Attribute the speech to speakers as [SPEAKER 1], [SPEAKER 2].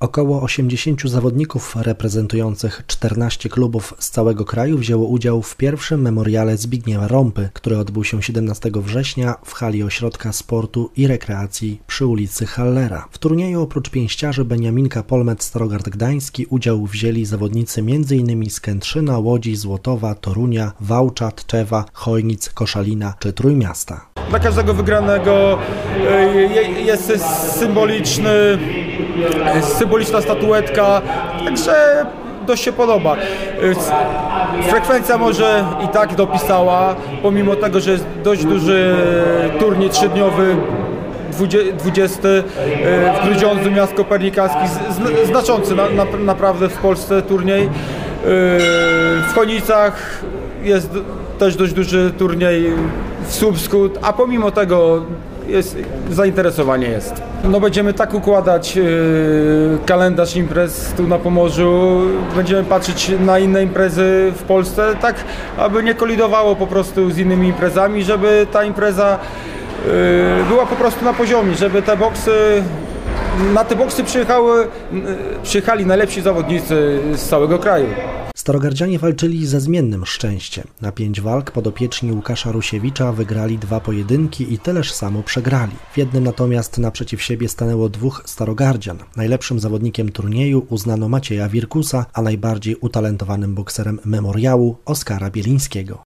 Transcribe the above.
[SPEAKER 1] Około 80 zawodników reprezentujących 14 klubów z całego kraju wzięło udział w pierwszym memoriale Zbigniewa Rąpy, który odbył się 17 września w hali Ośrodka Sportu i Rekreacji przy ulicy Hallera. W turnieju oprócz pięściarzy Beniaminka Polmet Starogard Gdański udział wzięli zawodnicy m.in. z Kętrzyna, Łodzi, Złotowa, Torunia, Wałcza, Tczewa, Chojnic, Koszalina czy Trójmiasta.
[SPEAKER 2] Dla każdego wygranego e, jest symboliczny, symboliczna statuetka, także dość się podoba. E, frekwencja może i tak dopisała, pomimo tego, że jest dość duży turniej trzydniowy, 20 e, w Grudziądzu, miast Pernikański, znaczący na, na, naprawdę w Polsce turniej. W Konicach jest też dość duży turniej Słupsku, a pomimo tego jest, zainteresowanie jest. No będziemy tak układać yy, kalendarz imprez tu na Pomorzu, będziemy patrzeć na inne imprezy w Polsce, tak aby nie kolidowało po prostu z innymi imprezami, żeby ta impreza yy, była po prostu na poziomie, żeby te boksy na te boksy przyjechały, przyjechali najlepsi zawodnicy z całego kraju.
[SPEAKER 1] Starogardzianie walczyli ze zmiennym szczęściem. Na pięć walk podopieczni Łukasza Rusiewicza wygrali dwa pojedynki i tyleż samo przegrali. W jednym natomiast naprzeciw siebie stanęło dwóch starogardzian. Najlepszym zawodnikiem turnieju uznano Macieja Wirkusa, a najbardziej utalentowanym bokserem memoriału Oskara Bielińskiego.